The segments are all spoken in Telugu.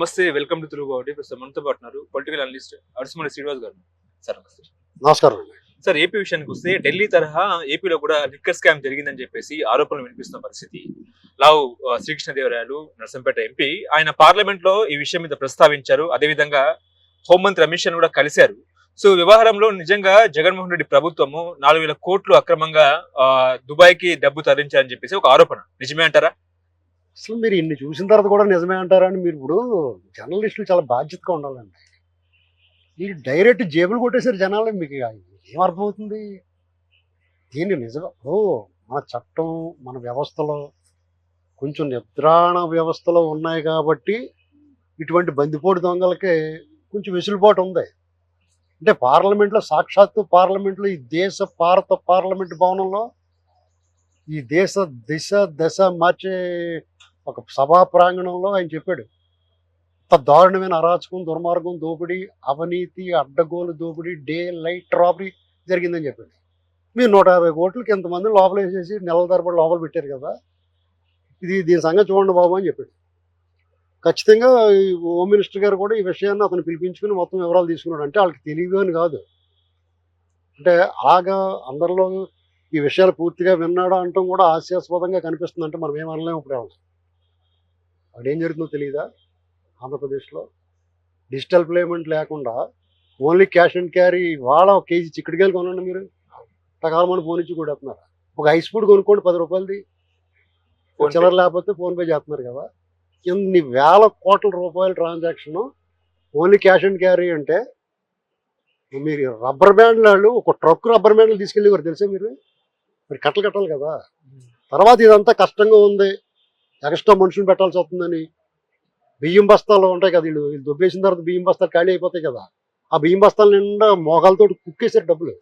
నమస్తే వెల్కమ్ టు తెలుగు బాబు ప్రస్తుతం మనతో పాటు ఉన్నారు political analyst అరసుమణి Srinivas garu. Sir నమస్తే. నమస్కారం. సార్ ఏపీ విషయానికి వస్తే ఢిల్లీ తరహా ఏపీలో కూడా లిక్కర్ స్కామ్ జరిగిందని చెప్పేసి ఆరోపణలు వినిపిస్తున్న పరిస్థితి. లావు శ్రీకృష్ణదేవరాయలు నర్సంపేట ఎంపీ ఆయన పార్లమెంట్లో ఈ విషయం మీద ప్రస్తావించారు. అదేవిధంగా హోంమంత్రి అమిత్ షాను కూడా కలిశారు. సో వ్యవహారంలో నిజంగా జగన్మోహన్ రెడ్డి ప్రభుత్వము నాలుగు వేల కోట్లు అక్రమంగా దుబాయ్కి డబ్బు తరలించారని చెప్పేసి ఒక ఆరోపణ. నిజమే అంటారా? అసలు మీరు ఇన్ని చూసిన తర్వాత కూడా నిజమే అంటారని మీరు ఇప్పుడు జర్నలిస్టులు చాలా బాధ్యతగా ఉండాలండి. ఈ డైరెక్ట్ జేబులు కొట్టేసారు జనాలు మీకు ఏం అర్థమవుతుంది? దీన్ని నిజం ఓ మన చట్టం మన వ్యవస్థలో కొంచెం నిద్రాణ వ్యవస్థలో ఉన్నాయి కాబట్టి ఇటువంటి బందిపోటు దొంగలకి కొంచెం వెసులుబాటు ఉంది. అంటే పార్లమెంట్లో సాక్షాత్తు పార్లమెంట్లో ఈ దేశ భారత పార్లమెంట్ భవనంలో ఈ దేశ దిశ దశ మార్చే ఒక సభా ప్రాంగణంలో ఆయన చెప్పాడు. ఇంత దారుణమైన అరాచకం దుర్మార్గం దోపిడీ అవినీతి అడ్డగోలు దోపిడీ డే లైట్ రాబరీ జరిగిందని చెప్పాడు. మీరు నూట యాభై కోట్లకి ఎంతమంది లోపల వేసేసి నెలల తరబడి లోపల పెట్టారు కదా ఇది దీని సంగతి చూడండి బాబు అని చెప్పాడు. ఖచ్చితంగా ఈ హోమ్ మినిస్టర్ గారు కూడా ఈ విషయాన్ని అతను పిలిపించుకుని మొత్తం వివరాలు తీసుకున్నాడు. అంటే వాళ్ళకి తెలియదు అని కాదు. అంటే అలాగా అందరిలో ఈ విషయాలు పూర్తిగా విన్నాడు అంటాం కూడా హాస్యాస్పదంగా కనిపిస్తుంది అంటే మనం ఏమనలేము అనలేము ఇప్పుడు ఏమన్నా. అక్కడ ఏం జరుగుతుందో తెలియదా ఆంధ్రప్రదేశ్లో డిజిటల్ పేమెంట్ లేకుండా ఓన్లీ క్యాష్ అండ్ క్యారీ వాళ్ళ ఒక కేజీ చిక్కడికాయలు కొనండి మీరు. టకాలమని ఫోన్ ఇచ్చి కొడుతున్నారు ఒక ఐస్ ఫుడ్ కొనుక్కోండి పది రూపాయలది. చిల్లర లేకపోతే ఫోన్ పే చేస్తున్నారు కదా. ఇన్ని వేల కోట్ల రూపాయల transaction only cash and carry అంటే మీరు రబ్బర్ బ్యాండ్లు వాళ్ళు ఒక ట్రక్ రబ్బర్ బ్యాండ్లు తీసుకెళ్ళేవారు తెలుసా మీరు? మరి కట్టలు కట్టాలి కదా. తర్వాత ఇదంతా కష్టంగా ఉంది. ఎక్స్ట్రా మనుషులు పెట్టాల్సి వస్తుందని బియ్యం బస్తాలు ఉంటాయి కదా వీళ్ళు. వీళ్ళు దొబ్బేసిన తర్వాత బియ్యం బస్తాలు ఖాళీ అయిపోతాయి కదా. ఆ బియ్యం బస్తాలు నిండా మోకాలతో కుక్కేసారు డబ్బులు.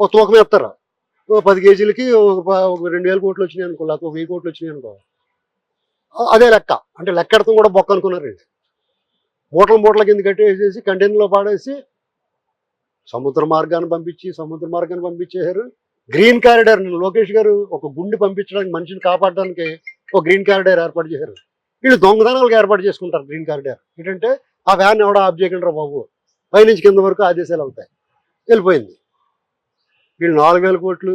ఒక తూకం వేస్తారు. ఓ పది కేజీలకి ఒక ఒక రెండు వేల కోట్లు వచ్చినాయి అనుకో లేకపోతే ఒక వెయ్యి కోట్లు వచ్చినాయి అనుకో. అదే లెక్క. అంటే లెక్కెడతాం కూడా బొక్క అనుకున్నారు వీళ్ళు. మూటల మూటల కింద కట్టేసేసి కంటైనర్లో పాడేసి సముద్ర మార్గాన్ని పంపించి సముద్ర మార్గాన్ని పంపించేశారు. గ్రీన్ కారిడార్ లోకేష్ గారు ఒక గుండె పంపించడానికి మనిషిని కాపాడడానికి ఒక గ్రీన్ కారిడార్ ఏర్పాటు చేశారు. వీళ్ళు దొంగతనాలకు ఏర్పాటు చేసుకుంటారు గ్రీన్ కారిడార్ ఏంటంటే ఆ వ్యాన్ ఎవడో ఆఫ్ చేయకుండా బాబు? పైనుంచి కింద వరకు ఆదేశాలు అవుతాయి. వెళ్ళిపోయింది. వీళ్ళు నాలుగు వేల కోట్లు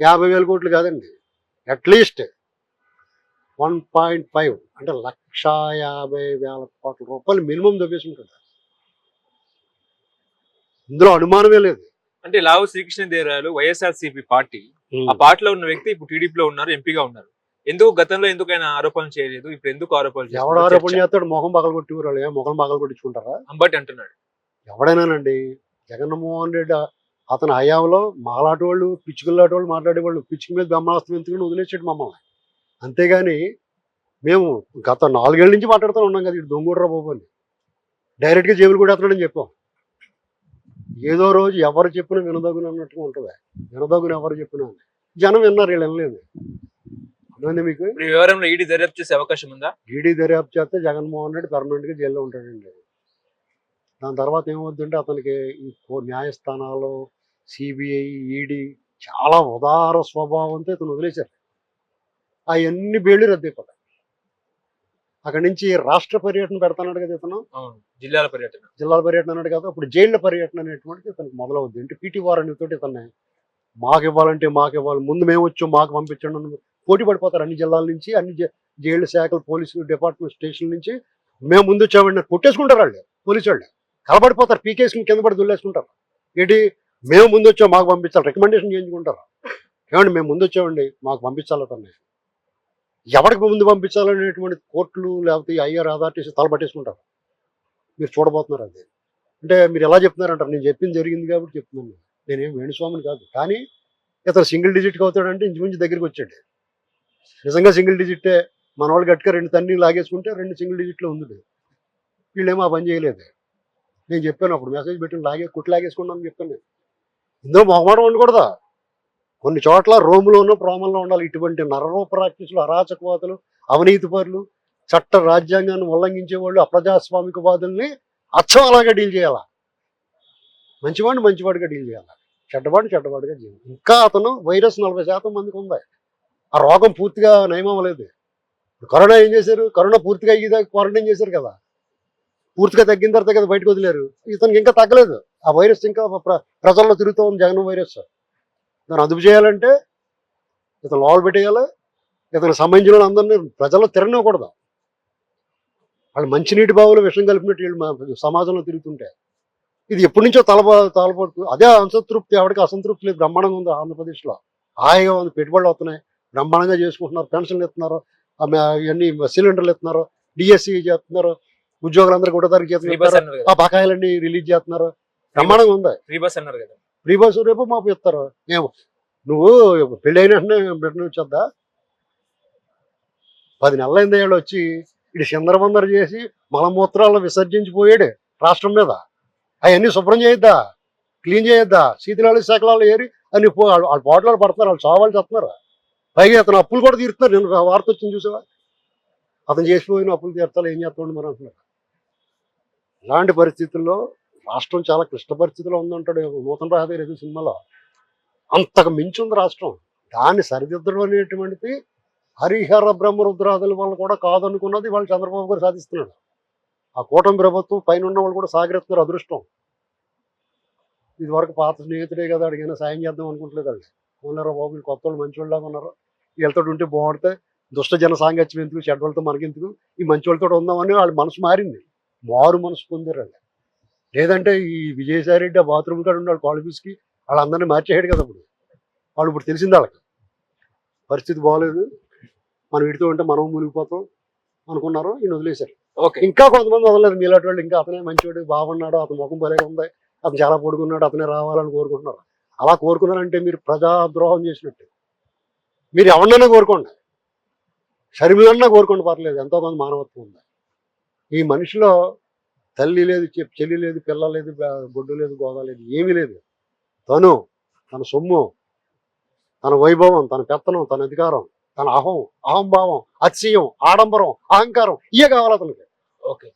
యాభై వేల కోట్లు కాదండి. అట్లీస్ట్ వన్ పాయింట్ ఫైవ్ అంటే లక్ష యాభై వేల కోట్ల రూపాయలు మినిమం దొబ్బేసుకుంటారు ఇందులో అనుమానమే లేదు. అంటే లావు శ్రీకృష్ణదేవరాయలు వైఎస్ఆర్సీపీ పార్టీ ఆ పార్టీలో ఉన్న వ్యక్తి ఇప్పుడు టీడీపీలో ఉన్నారు ఎంపీగా ఉన్నారు. ఎందుకు గతంలో ఎందుకు ఆయన ఆరోపణలు చేయలేదు? ఇప్పుడు ఎందుకు ఆరోపణలు ఎవడు? ఆరోపణ. చేస్తాడు? మొహం పగల కొట్టి మొహం పగల కొట్టించుకుంటారా అంబటి అంటున్నాడు. ఎవడైనానండి? జగన్మోహన్ రెడ్డి అతని హయాంలో మాలాంటి వాళ్ళు పిచ్చుకులాంటి వాళ్ళు మాట్లాడేవాళ్ళు పిచ్చుకు మీద బ్రహ్మాస్త్రం ఎందుకని వదిలేసాడు మమ్మల్ని. అంతేగాని మేము గత నాలుగేళ్ళ నుంచి మాట్లాడుతూ ఉన్నాం కదా ఇటు దొంగూడరా బాబు అని. డైరెక్ట్గా జేబులు కూడా ఎత్తనాడని చెప్పాం. ఏదో రోజు ఎవరు చెప్పినా వినదగున అన్నట్టుగా ఉంటుంది. వినదగున ఎవరు చెప్పినా. జనం విన్నారు వీళ్ళు వినలేదు. అర్థమైంది మీకు? ఈ వ్యవహారంలో ఈడీ దర్యాప్తు చేసే అవకాశం ఉందా? ఈడీ దర్యాప్తు చేస్తే జగన్మోహన్ రెడ్డి పర్మనెంట్గా జైల్లో ఉంటాడండి. దాని తర్వాత ఏమవుతుందంటే అతనికి ఈ న్యాయస్థానాలు సిబిఐ ఈడీ చాలా ఉదార స్వభావంతో ఇతను వదిలేశారు. అవన్నీ బేళ్ళు రద్దయిపోతాయి. అక్కడి నుంచి రాష్ట్ర పర్యటన పెడతాడు కదా ఇతను. జిల్లాల పర్యటన. జిల్లాల పర్యటన అన్నాడు కదా అప్పుడు జైళ్ళ పర్యటన అనేటువంటిది ఇతనికి మొదలవుద్ది. అంటే పీటీ వారాన్ని తోటి ఇతన్ని మాకు ఇవ్వాలంటే మాకు ఇవ్వాలి ముందు మేము వచ్చాం మాకు పంపించండి పోటీ పడిపోతారు అన్ని జిల్లాల నుంచి అన్ని జైళ్ళ శాఖలు పోలీసు డిపార్ట్మెంట్ స్టేషన్ నుంచి. మేము ముందు వచ్చామండి కొట్టేసుకుంటారు వాళ్ళు పోలీసు వాళ్ళు. కలబడిపోతారు పీకేసుకుని కింద పడి దుల్లేసుకుంటారు. ఏంటి? మేము ముందు వచ్చాం మాకు పంపించాలి రికమెండేషన్ చేయించుకుంటారు. ఏమండి మేము ముందు వచ్చామండి మాకు పంపించాలి అతన్ని. ఎవరికి ముందు పంపించాలనేటువంటి కోర్టులు లేకపోతే ఐఆర్ అథారిటీస్ తలబట్టేసుకుంటారు. మీరు చూడబోతున్నారు అది. అంటే మీరు ఎలా చెప్తున్నారంటారు? నేను చెప్పింది జరిగింది కాబట్టి చెప్తున్నాను. నేనేం వేణుస్వామిని కాదు. కానీ ఇతను సింగిల్ డిజిట్కి అవుతాడంటే ఇంచుమించు దగ్గరికి వచ్చాడు. నిజంగా సింగిల్ డిజిట్టే మన వాళ్ళు గట్టిగా రెండు తండ్రి లాగేసుకుంటే రెండు సింగిల్ డిజిట్లో ఉంది వీళ్ళేమో ఆ పని చేయలేదు. నేను చెప్పాను అప్పుడు మెసేజ్ పెట్టి లాగే కుట్లు లాగేసుకున్నాను చెప్పాను నేను. ఇందులో మొహమాటం ఉండకూడదా? కొన్ని చోట్ల రోములోనూ ప్రోమంలో ఉండాలి ఇటువంటి నరరూప ప్రాక్టీసులు అరాచకవాదులు అవినీతి పరులు చట్ట రాజ్యాంగాన్ని ఉల్లంఘించే వాళ్ళు అప్రజాస్వామికవాదుల్ని అచ్చం అలాగే డీల్ చేయాలా? మంచివాడిని మంచివాడిగా డీల్ చేయాలి? చెడ్డవాడిని చెడ్డవాడిగా చేయాలి? ఇంకా అతను వైరస్ నలభై శాతం మందికి ఉంది? ఆ రోగం పూర్తిగా నయం అవ్వలేదు. కరోనా ఏం చేశారు? కరోనా పూర్తిగా అయ్యేదాకా క్వారంటైన్ చేశారు కదా. పూర్తిగా తగ్గిన తర్వాత కదా బయటకు వదిలేరు. ఇతనికి ఇంకా తగ్గలేదు. ఆ వైరస్ ఇంకా ప్ర- ప్రజల్లో తిరుగుతూ ఉంది జగన్ వైరస్. దాన్ని అదుపు చేయాలంటే ఇతను లోపల పెట్టేయాలి? ఇతను సంబంధించిన వాళ్ళందరినీ ప్రజల్లో తిరగనివ్వకూడదు. వాళ్ళు మంచినీటి బావులు విషం కలిపినట్టు వీళ్ళు మా సమాజంలో తిరుగుతుంటే. ఇది ఎప్పటి నుంచో తలప తలపడుతుంది అదే అసంతృప్తి ఎవరికి అసంతృప్తి లేదు. బ్రహ్మాండంగా ఉంది ఆంధ్రప్రదేశ్లో. హాయిగా ఉంది. పెట్టుబడులు వస్తున్నాయి. బ్రహ్మాండంగా చేసుకుంటున్నారు పెన్షన్లు ఇస్తున్నారు ఇవన్నీ సిలిండర్లు ఇస్తున్నారు డిఎస్సి చేస్తున్నారు ఉద్యోగులందరూ కూడా బస్ చేస్తున్నారు ఆ బకాయిలన్నీ రిలీజ్ చేస్తున్నారు. బ్రహ్మాండంగా ఉంది? ఫ్రీ బస్ అన్నారు కదా. ఫ్రీ బస్ రేపు మాకు ఇస్తారు. ఏమో నువ్వు పెళ్ళి అయిన బిడ్డ వచ్చేద్దా పది నెలల అయింది ఏళ్ళు వచ్చి ఇటు చిందరబందర చేసి మలమూత్రాలు విసర్జించిపోయాడు రాష్ట్రం మీద. అవన్నీ శుభ్రం చేయొద్దా? క్లీన్ చేయొద్దా? శీతలాలు శకలాలు ఏరి అన్ని పో వాళ్ళ పోటలు పడుతున్నారు వాళ్ళు చావాలు చేస్తున్నారు. పైగా అతను అప్పులు కూడా తీరుతున్నారు. నేను వార్త వచ్చింది చూసావా? అతను చేసిపోయిన అప్పులు తీర్తాలు ఏం చేస్తాడు మరి అంటున్నారు ఇలాంటి పరిస్థితుల్లో రాష్ట్రం చాలా క్లిష్ట పరిస్థితిలో ఉందంటాడు నూతన రహదారి ఎదురు సినిమాలో. అంతకు మించి ఉంది రాష్ట్రం. దాన్ని సరిదిద్దడం అనేటువంటిది హరిహర బ్రహ్మరుద్రాదుల వల్ల కూడా కాదనుకున్నది వాళ్ళు చంద్రబాబు గారు సాధిస్తున్నాడు ఆ కూటమి ప్రభుత్వం పైన ఉన్న వాళ్ళు కూడా సాగరిస్తున్నారు అదృష్టం. ఇది వరకు పాత స్నేహితుడే కదా అడిగినా సాయం చేద్దాం అనుకుంటలేదు వాళ్ళు? ఉన్నారో బాబు? వీళ్ళు కొత్త వాళ్ళు మంచి వాళ్ళగా ఉన్నారు? వీళ్ళతో ఉంటే బాగుంటే దుష్ట జన సాంగత్యం ఎందుకు? చెడ్డ వాళ్ళతో మనకెందుకు? ఈ మంచి వాళ్ళతో ఉందామని వాళ్ళ మనసు మారింది. మారు మనసు పొందారు లేదంటే ఈ విజయసాయి రెడ్డి ఆ బాత్రూమ్ కాడ ఉన్న వాళ్ళ కాలేజీస్కి వాళ్ళందరినీ మార్చేసాడు కదా ఇప్పుడు. వాళ్ళు ఇప్పుడు తెలిసింది వాళ్ళకి. పరిస్థితి బాగోలేదు మనం వీటితో ఉంటే మనం మునిగిపోతాం అనుకున్నారు. ఈయన వదిలేశారు. ఓకే. ఇంకా కొంతమంది వదలలేదు. మీలాంటి వాళ్ళు ఇంకా అతనే మంచివాడు బాగున్నాడు అతని ముఖం భలే ఉంది అతను చాలా పొడుగున్నాడు అతనే రావాలని కోరుకుంటున్నారు. అలా కోరుకున్నారంటే మీరు ప్రజాద్రోహం చేసినట్టు. మీరు ఎవరినైనా కోరుకోండి. షర్మిలన్నా కోరుకోండి పర్లేదు. ఎంతో మంది మానవత్వం ఉంది. ఈ మనిషిలో తల్లి లేదు చెల్లి లేదు పిల్ల లేదు గొడ్డు లేదు గోదా లేదు ఏమీ లేదు. తను తన సొమ్ము తన వైభవం తన పెత్తనం తన అధికారం తన అహం అహంభావం అతిశయం ఆడంబరం అహంకారం ఇవే కావాలి అతనికి. ఓకే.